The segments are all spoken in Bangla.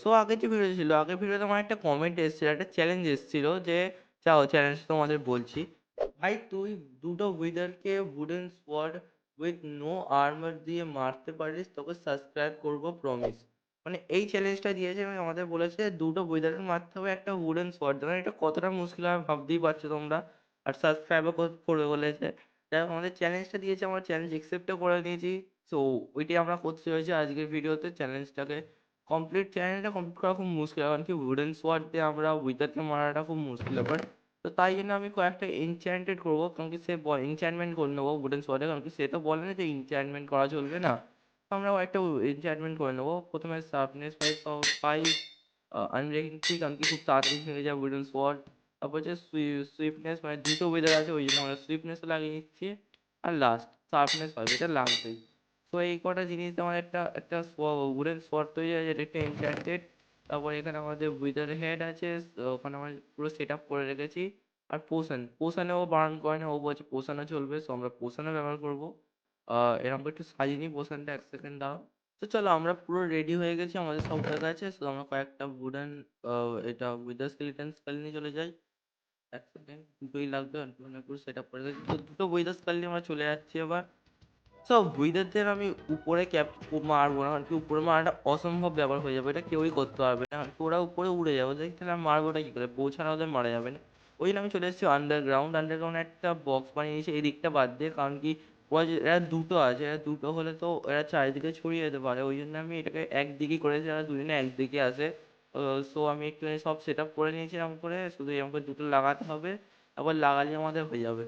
সো আগের যে ভিডিও ছিল, আগের ভিডিওতে আমার একটা কমেন্ট এসেছিল, একটা চ্যালেঞ্জ এসেছিল যে, চাও চ্যালেঞ্জটা তোমাদের বলছি। ভাই তুই দুটো উইদারকে wooden sword with no armour দিয়ে মারতে পারিস, তোকে সাবস্ক্রাইব করব প্রমিস। মানে এই চ্যালেঞ্জটা দিয়েছে এবং আমাদের বলেছে দুটো উইদারকে মারতে হবে একটা উডেন দিয়ে। মানে এটা কতটা মুশকিল হবে ভাবতেই পারছ তোমরা। আর সাবস্ক্রাইবও কর করবে বলেছে। যাই হোক আমাদের চ্যালেঞ্জটা দিয়েছে, আমরা চ্যালেঞ্জ অ্যাকসেপ্টও করে নিয়েছি। সো ওইটাই আমরা করতে চলেছি আজকের ভিডিওতে চ্যালেঞ্জটাকে কমপ্লিট চ্যালেঞ্জটা কমপ্লিট করা খুব মুশকিল। কারণ কি উডেন সোয়ার্ড দিয়ে আমরা উইদারকে মারাটা খুব মুশকিল ব্যাপার। তো তাই জন্য আমি কয়েকটা এনচ্যান্টেড করব। কারণ কি, সে ব এনচ্যান্টমেন্ট করে নেব উডেন সোয়ার্ডে। কারণ কি, সে তো বলে না যে এনচ্যান্টমেন্ট করা চলবে না। তো আমরা একটা এনচ্যান্টমেন্ট করে নেব। ১ম এ শার্পনেস 5 পাওয়ার 5 আ আনব্রেকিং 3 কারণ কি, খুব তাড়াতাড়ি ভেঙে যায় উডেন সোয়ার্ড। তারপর হচ্ছে সুই সুইফটনেস মানে দুটো উইদার আছে ওইজন্য আমরা সুইফটনেসও লাগিয়ে নিচ্ছি। আর লাস্ট শার্পনেস 5 এটা লাগবেই। তো এই কটা জিনিস আমার একটা একটা উডেন সোয়ার্ড তৈরি হয়ে যেটা একটা এনচ্যান্টেড। তারপর এখানে আমাদের উইদার হেড আছে। ওখানে আমার পুরো সেটআপ করে রেখেছি। আর পোশন, পোশনে ও বারণ করে না। ও বলছে পোশনও চলবে। সো আমরা পোশনও ব্যবহার করব এরকম একটু সাজিয়ে নিই পোশনটা ১ সেকেন্ড দাঁড়াও। তো চলো আমরা পুরো রেডি হয়ে গেছি। আমাদের সব হয়ে গেছে। সো আমরা কয়েকটা উডেন এটা উইদার স্কেলেটন স্কেল নিয়ে চলে যাই। এক সেকেন্ড দুটোই লাগবে। পুরো সেটআপ করে রেখেছি। তো দুটো উইদার স্কেল নিয়ে আমরা চলে যাচ্ছি এবার। সো উইদারদের আমি উপরে ক্যাপ মারবো না। কারণ কি উপরে মারাটা অসম্ভব ব্যাপার হয়ে যাবে। এটা কেউই করতে পারবে না। কারণ কি ওরা উপরে উড়ে যাবে। ওদেরকে তাহলে মারবোটা কি করে? ছাড়া ওদের মারা যাবে না। ওই জন্য আমি চলে এসেছি আন্ডারগ্রাউন্ড। আন্ডারগ্রাউন্ড একটা বক্স বানিয়ে নিয়েছি এদিকটা বাদ দিয়ে। কারণ কি ওরা এরা দুটো আছে। এরা দুটো হলে তো এরা চারিদিকে ছড়িয়ে যেতে পারে। ওই জন্য আমি এটাকে একদিকেই করেছি। এরা দুজনে একদিকে আছে। সো আমি একটুখানি সব সেট আপ করে নিয়েছি এরকম করে। শুধু এরকম করে দুটো লাগাতে হবে। তারপর লাগালেই আমাদের হয়ে যাবে।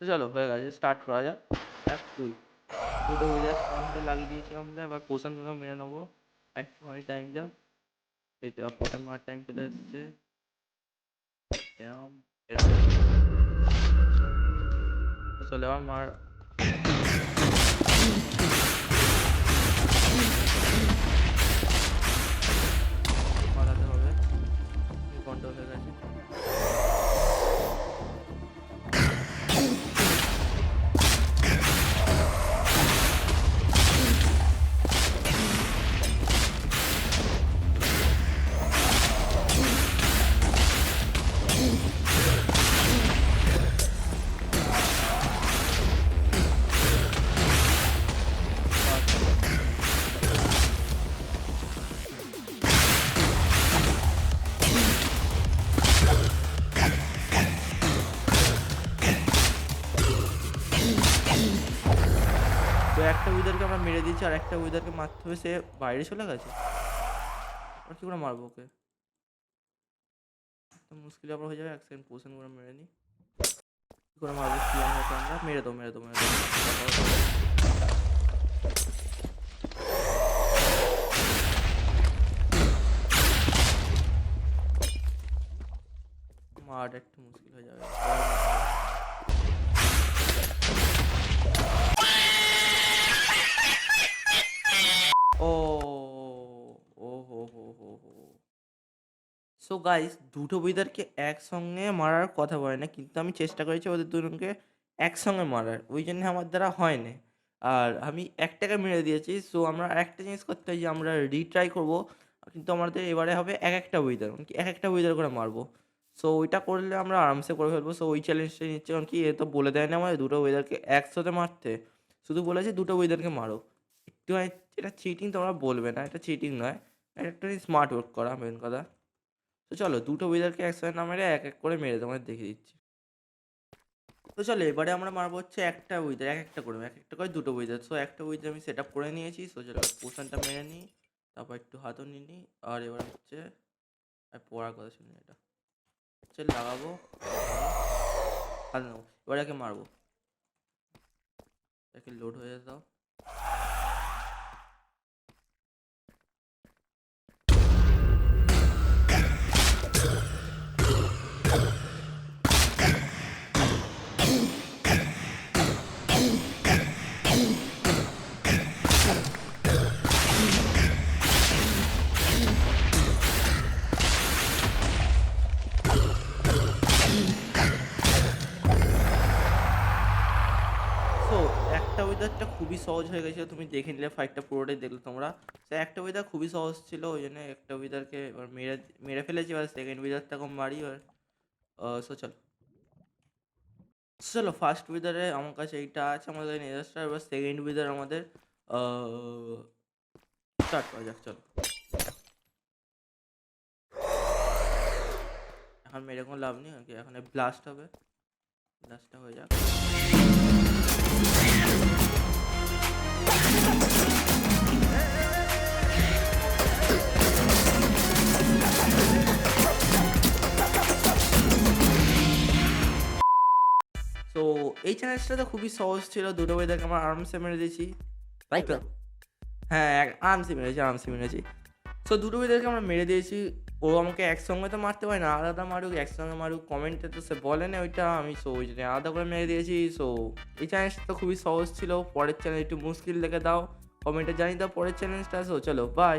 তো চলো হয়ে গেছে। স্টার্ট করা যাক। ১, ২ দুটো উইদার স্পনটা লাগিয়ে দিয়েছি আমরা। এবার পোশন টোশন মেরে নেব। একটুখানি টাইম দাও। এই তো পোশন মারার টাইম চলে এসেছে। চলে, এবার মার আমরা মেরে দিয়েছি। আর একটা উইদারকে মারতে হবে সে বাইরে চলে গেছে। এবার কি করে মারবো ওকে? মুশকিল ব্যাপার হয়ে যাবে। ১ সেকেন্ড পোশন করে মেরে নিই। কি করে মারবো কি আমরা? মেরে দাও, মেরে দাও, মেরে দাও। মারাটা একটু মুশকিল হয়ে যাবে। সো গাইস দুটো উইদারকে একসঙ্গে মারার কথা বলে না। কিন্তু আমি চেষ্টা করেছি ওদের দুজনকে একসঙ্গে মারার। ওই জন্য আমার দ্বারা হয়নি। আর আমি একটাকে মেরে দিয়েছি। সো আমরা আরেকটা জিনিস করতে হয় যে আমরা রিট্রাই করব। কিন্তু আমাদের এবারে হবে এক একটা উইদার। মানে কি একেকটা উইদার করে মারবো। সো ওইটা করলে আমরা আরামসে করে ফেলব। সো ওই চ্যালেঞ্জটা নিচ্ছে, কারণ কি এ তো বলে দেয় না আমাদের দুটো উইদারকে একসাথে মারতে। শুধু বলেছে দুটো উইদারকে মারো। একটুখানি এটা চিটিং তোমরা বলবে না। এটা চিটিং নয়। এটা একটুখানি স্মার্ট ওয়ার্ক করা মেন কথা। তো চলো দুটো উইদারকে একসাথে না মেরে এক, এক করে মেরে তোমাদের দেখিয়ে দিচ্ছি। তো চলো এবারে আমরা মারবো হচ্ছে একটা উইদার। এক একটা করে। এক একটা করে দুটো উইদার। সো একটা উইদার আমি সেটআপ করে নিয়েছি। সো চলো পোশনটা মেরে নিই। তারপর একটু হাতও নিয়ে নিই। আর এবার হচ্ছে পড়ার কথা শুনি এটা। হচ্ছে লাগাবো। হাতে নেব। এবার একে মারবো। একে লোড হয়ে দাও। একটা ওয়েদারটা খুবই সহজ হয়ে গেছিল, তুমি দেখে নিলে ফাইটটা পুরোটাই দেখলে তোমরা। সে একটা ওয়েদার খুবই সহজ ছিল, ওই জন্য একটা ওয়েদারকে এবার মেরে মেরে ফেলেছি, এবার সেকেন্ড ওয়েদারটা এখন মারি এবার সো চলো। চলো ফার্স্ট উইদারে আমার কাছে এইটা আছে, আমাদের নেজারটা এবার সেকেন্ড উইদার আমাদের স্টার্ট করা যাক, চলো। এখন মেরে কোনো লাভ নেই এখন ব্লাস্ট হবে। ব্লাস্টটা হয়ে যাক। তো এই চ্যালেঞ্জটা তো খুবই সহজ ছিল। দুটো ওয়েদারকে আমরা আরামসে মেরে দিয়েছি। তো হ্যাঁ আরামসে মেরেছি আরামসে মেরেছি। সো দুটো ওয়েদারকে আমরা মেরে দিয়েছি। ও আমাকে একসঙ্গে তো মারতে পারে না, আলাদা মারুক, একসঙ্গে মারুক কমেন্টে তো সে বলে না ওইটা, আমি সো ওই জন্য আলাদা করে মেরে দিয়েছি সো এই চ্যালেঞ্জটা তো খুবই সহজ ছিল, পরের চ্যালেঞ্জ একটু মুশকিল দেখে দাও কমেন্টে জানিয়ে দাও পরের চ্যালেঞ্জটা সো চলো বাই